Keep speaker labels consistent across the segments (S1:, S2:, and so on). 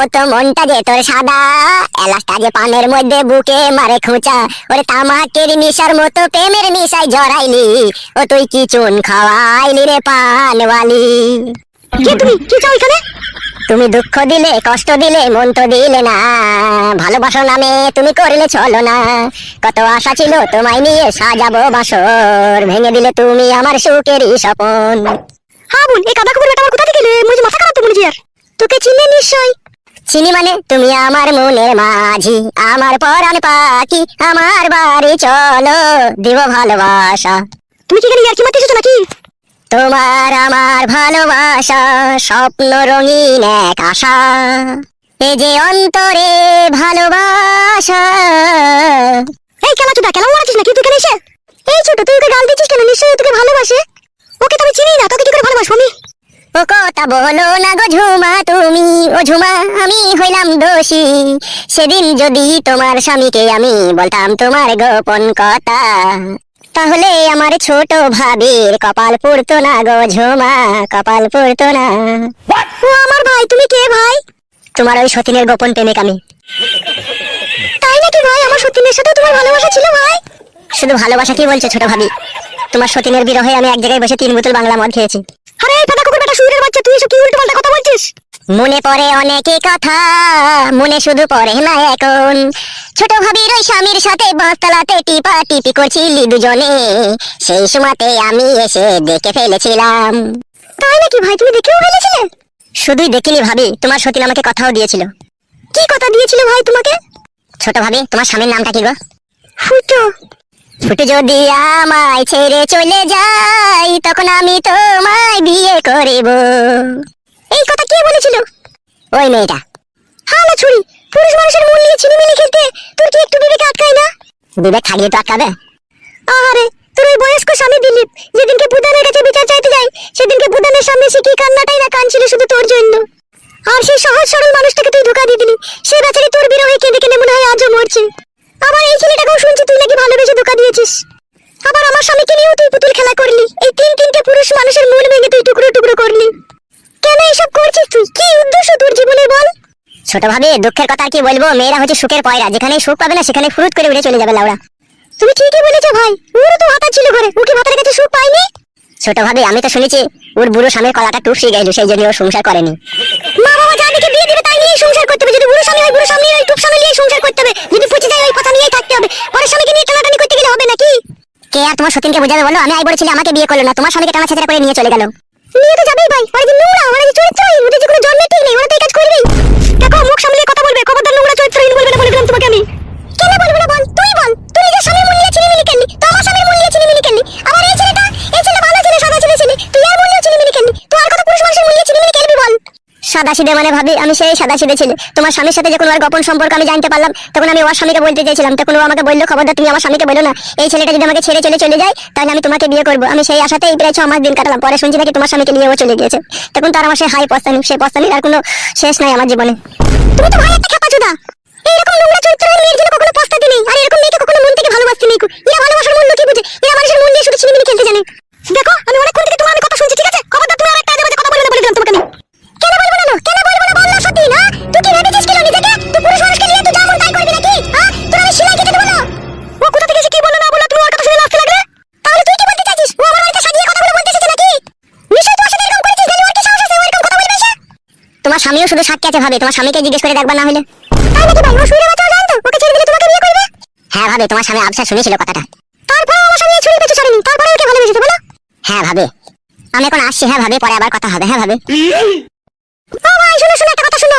S1: মতো মনটা যে তোর সাদা। এলাচটা যে পানের মধ্যে বুকে মারে খোঁচা, ওরে তামাকের নিশার মতো প্রেমের নিশায় জড়াইলি। ও তুই কি চুন খাওয়াইলি রে পানওয়ালি?
S2: কে তুমি? কি চাও এখানে?
S1: তুমি দুঃখ দিলে, কষ্ট দিলে, মন তো দিলে না। ভালোবাসো নামে তুমি করলে চলো না। কত আশা ছিল তোমায় নিয়ে সাজাবো বাসর। ভেঙে দিলে তুমি আমার সুখেরই স্বপন।
S2: হ্যাঁ বোন এই কাদা কুকুর আমার কোথা থেকে মাথা খারাপ তো মনে তোকে চিনে নিশ্চয়
S1: চিনি মানে তুমি আমার মনের মাঝি, আমার পরাণ পাখি, আমার বাড়ি চলো, দিব ভালোবাসা।
S2: তুমি কি এখানে ইয়ার্কি মারতে এসেছ নাকি?
S1: তোমার আমার ভালোবাসা, স্বপ্ন রঙিন এক আশা। এ যে অন্তরে ভালোবাসা।
S2: এই খেলা চোদা কেন মারাছিস নাকি তুই এখানে এসে? এই ছোট, তুই ওকে গাল দিচ্ছিস কেন? নিশ্চয়ই তোকে ভালোবাসে। ওকে তো আমি চিনি না, তোকে কি করে ভালোবাসবো আমি?
S1: ও কথা বলো না গো তুমি ও ঝুমা আমি হইলাম দোষী। সেদিন যদি তোমার স্বামীকে আমি বলতাম তোমার গোপন কথা তাহলে আমার ছোট ভাবির কপাল পড়তো না গো ঝুমা কপাল পড়তো না।
S2: ও আমার ভাই তুমি কে ভাই?
S1: তোমার ওই সতীনের গোপন প্রেমিক আমি।
S2: তাই নাকি ভাই? আমার সতীনের সাথে তোমার ভালোবাসা ছিল ভাই?
S1: শুধু ভালোবাসা কি বলছো ছোট ভাবি। তোমার সতীনের বিরহে আমি এক জায়গায় বসে তিন বোতল বাংলা মদ খেয়েছি।
S2: আরে এই ফাটা কুকুর বেটা শুয়োরের বাচ্চা তুই এসব কি উল্টো পাল্টা কথা বলছিস?
S1: মনে পড়ে অনেকে কথা মনে শুধু পড়ে না এখন। ছোট ভাবির ওই স্বামীর সাথে বাঁশতলাতে টিপা টিপি করছিলি দুজনে। সেই সময়তে আমি এসে দেখে ফেলেছিলাম।
S2: তাই নাকি ভাই তুমি দেখেও ফেলেছিলে?
S1: শুধুই দেখিনি ভাবি তোমার সতীন আমাকে কথাও দিয়েছিল।
S2: কি কথা দিয়েছিল ভাই তোমাকে?
S1: ছোট ভাবি তোমার স্বামীর নামটা কি গো?
S2: ফুটো।
S1: ফুটে যদি আমায় ছেড়ে চলে যাই তখন আমি তোমায় বিয়ে করিব।
S2: এই কথা কে বলেছিল?
S1: ওই মেয়েটা।
S2: হালা ছুরি, পুরুষ মানুষের মন নিয়ে ছিনিমিনি খেলতে তোর কি একটু বিবেকে আটকায় না?
S1: বিবেক থাকলে তো আটকাবে।
S2: আহারে, তোর ওই বয়স্ক স্বামী দিলীপ, যেদিনকে বুদানের কাছে বিচার চাইতে যায়, সেদিনকে বুদানের সামনে সে কি কান্নাটাই না কানছিল শুধু তোর জন্য। আর সেই সহজ সরল মানুষটাকে তুই ধোকা দিয়ে দিলি সে বেচারি তোর বিরহে কেঁদে কেঁদে মনে হয় আজও মরছে।
S1: ছোট ভাবি, দুঃখের কথা আর কি বলব? মেয়েরা হচ্ছে সুখের পয়রা। যেখানে সুখ পাবে না সেখানে ফুরুত করে উড়ে চলে যাবে লাউড়া
S2: তুমি ঠিকই বলেছ ভাই। ওরও তো ভাতা ছিল ঘরে। ও কি ভাতার কাছে সুখ পায়নি
S1: ছোট ভাবি, আমি তো শুনেছি ওর বুড়ো স্বামীর কলাটা টুপসে গেল সেই জন্য ও সংসার করেনি।
S2: মা বাবা যা দিকে বিয়ে দিবে তাই নিয়ে সংসার করতে হবে। যদি বুড়ো স্বামী হয়, বুড়ো স্বামী ওই টুপ স্বামী নিয়ে সংসার করতে হবে। যদি পচে যায়, ওই কথা নিয়েই থাকতে হবে। পরের স্বামীকে নিয়ে টানাটানি করতে গেলে হবে নাকি?
S1: কে আর তোমার সতীনকে বোঝাবে বলো? আমি আই বলেছিলি আমাকে বিয়ে করল না। তোমার স্বামীকে টানা ছেঁচড়া করে নিয়ে চলে গেল।
S2: নিয়ে তো যাবেই ভাই। ওরা যে নোংরা ওরা যে চরিত্রহীন, ওদের যে কোনো জন্মের দেখো মুখ সামলিয়ে কথা বলবে। খবরদার নোংরা চরিত্রহীন বলবে না বলে দিলাম তোমাকে আমি। সাদা
S1: সিধে মানে ভাবি, আমি সেই সাদা সিধে ছেলে। তোমার স্বামীর সাথে যখন ওর গোপন সম্পর্ক আমি জানতে পারলাম, তখন আমি ওর স্বামীকে বলতে চেয়েছিলাম। তখন ও আমাকে বলল, খবরদার, তুমি আমার স্বামীকে বলো না। এই ছেলেটা যদি আমাকে ছেড়ে চলে চলে যায়, তাহলে আমি তোমাকে বিয়ে করব। আমি সেই আশাতেই প্রায় ছ মাস দিন কাটালাম। পরে শুনছি নাকি তোমার স্বামীকে নিয়ে ও চলে গিয়েছে। তখন তো আর আমার সেই হাই পস্তানি, সেই পস্তানির আর কোনো শেষ নাই আমার জীবনে।
S2: তুমি তো ভাই একটা খেপাচোদা এইরকম নোংরা চরিত্রের মেয়ের জন্য কখনো পস্তাতে তোমার
S1: স্বামীও শুধু সাক্ষী আছে ভাবে, তোমার স্বামীকে জিজ্ঞেস করে দেখবা না হলে।
S2: তাই নাকি ভাই ও জানতো ওকে ছেড়ে দিলে তোমাকে বিয়ে করবে?
S1: হ্যাঁ ভাবে, তোমার স্বামী আবসা শুনেছিল কথাটা।
S2: আমার স্বামী ছুরি ছাড়েনি। ওকে বলো।
S1: হ্যাঁ ভাবে। আমি এখন আসছি হ্যাঁ ভাবে, পরে আবার কথা হবে হ্যাঁ ভাবে।
S2: ও ভাই, শোনো শোনো, একটা কথা শোনো।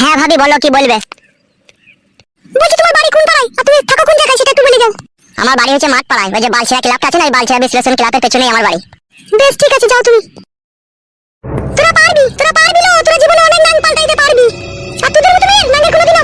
S1: হ্যাঁ ভাবি, বলো, কি বলবে?
S2: বলছি তোমার বাড়ি কোন পাড়ায়? আর তুমি থাকো কোন জায়গায়, সেটা একটু বলে যাও।
S1: আমার বাড়ি হচ্ছে মাঠ পাড়ায় ওই যে বালছিয়া ক্লাবটা আছে না ওই বালছিয়া বিশ্লেষণ ক্লাবের পেছনেই আমার বাড়ি।
S2: বেশ, ঠিক আছে, যাও তুমি। তোরা পারবি তোরা পারবি লো তোরা জীবনে অনেক নাম পাল্টাইতে পারবি। আর তোদের মতো মেয়ের নামের কোনোদিন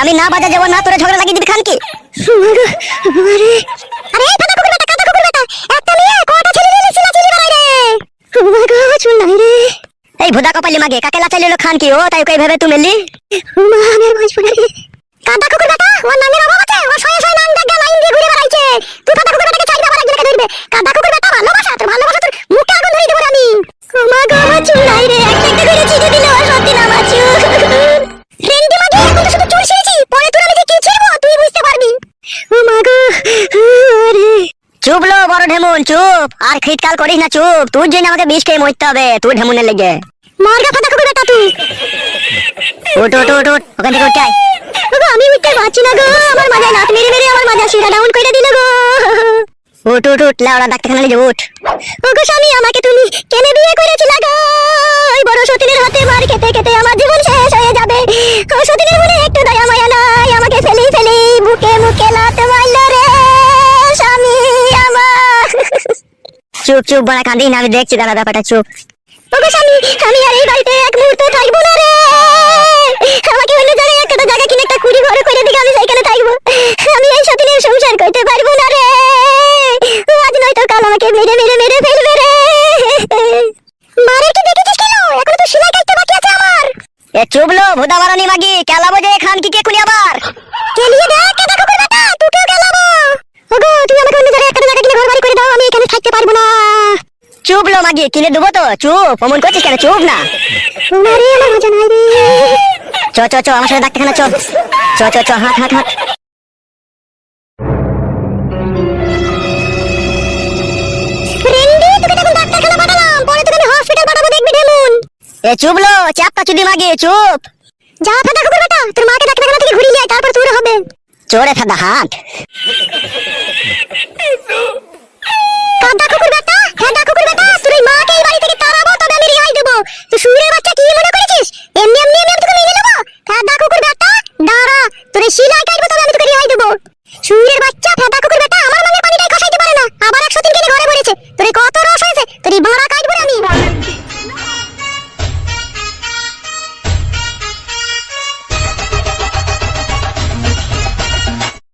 S2: আমি না
S1: বাজা যাব না তোরা ঝগড়া লাগিয়ে দিবি খান কি
S2: আরে। এই ফাটা কুকুর বেটা কাটা কুকুর বেটা একটা মেয়ে কটা ছেলে নিয়ে বাড়াই রে। ও চুল নাই রে।
S1: এই ভুদা কপালি মাগে কাকে লাচাইলি হলো খান কি ও তাই কই ভাবে তুমি মেলি
S2: ও মা পড়ে রে কাটা কুকুর বেটা ওর নামের অভাব আছে। ও শয়ে শয়ে নাম দেখা লাইন দিয়ে ঘুরে বেড়াইছে। তুই ফাটা কুকুর বেটাকে চাইবা আবার একজনকে ধরবে। কাটা কুকুর বেটা ভালোবাসা
S1: বড় ঢেমুন চুপ। আর খিটকাল করিস না চুপ। তোর জন্য আমাকে বিষ খেয়ে মরতে হবে তুই ঢেমুনের লেগে।
S2: মরগা ফাটা কুকুর বেটা তুই।
S1: উঠ উঠ উঠ উঠ ওখান থেকে উঠে আয়।
S2: ওগো আমি উঠতে পারছি না গো। আমার মাথায় লাত মেরে মেরে আমার মাথা শিরা ডাউন করে দিল গো।
S1: উঠ উঠ উঠ লাউড়া ডাক্তারখানা নিয়ে উঠ
S2: ওগো স্বামী আমাকে তুমি কেন বিয়ে করেছিল গো? ওই বড় সতীনের হাতে মার খেতে খেতে আমার জীবন শেষ হয়ে যাবে। ও সতীনের মনে একটু দয়া
S1: চুপ চুপ বড়া কান্দি না, আমি দেখছি দাঁড়া ব্যাপারটা, চুপ।
S2: আমি আর এই বাড়িতে এক মুহূর্ত থাকব না রে আমাকে অন্য জায়গায় একটা জায়গা কিনে একটা কুড়ি ঘরে করে দিকে আমি সেইখানে থাকব আমি এই সতীনের সংসার করতে পারব না রে আজ নয়তো কাল আমাকে মেরে মেরে মেরে ফেলবে রে মারে কি দেখেছিস কেন এখন তো সেলাই কাটতে বাকি আছে আমার
S1: এ চুপ লো ভুদা মারানি মাগি কেলাবো যে খান কি কে খুনি আবার
S2: কেলিয়ে দেখ কেটা কুকুর বেটা তোকেও গেলাবো ওগো তুমি আমাকে অন্য জায়গায় একটা জায়গা কিনে ঘর বাড়ি করে দাও আমি এখানে থাকতে পারব না
S1: চুপ লো মাগি কিনে দেবো তো। চুপ অমন করছিস কেন? চুপ না।
S2: মারে আমার মজা নাই রে
S1: চ চ চ আমার সাথে ডাক্তারখানা চ। চ চ চ হাট হাট এ চুপ লো চাপটা চুদি মাগি চুপ।
S2: যা কুকুর বেটা তোর মাকে ডাক্তারখানা থেকে ঘুরিয়ে আয়, তারপর তোর হবে।
S1: চোরে ফাদা হাট।
S2: কাদা কুকুর বেটা, কাদা কুকুর বেটা, তোর মাকে এই বাড়ি থেকে তাড়াবো তবে আমি রিহাই দেব। তুই সুরের বাচ্চা কি মনে করেছিস?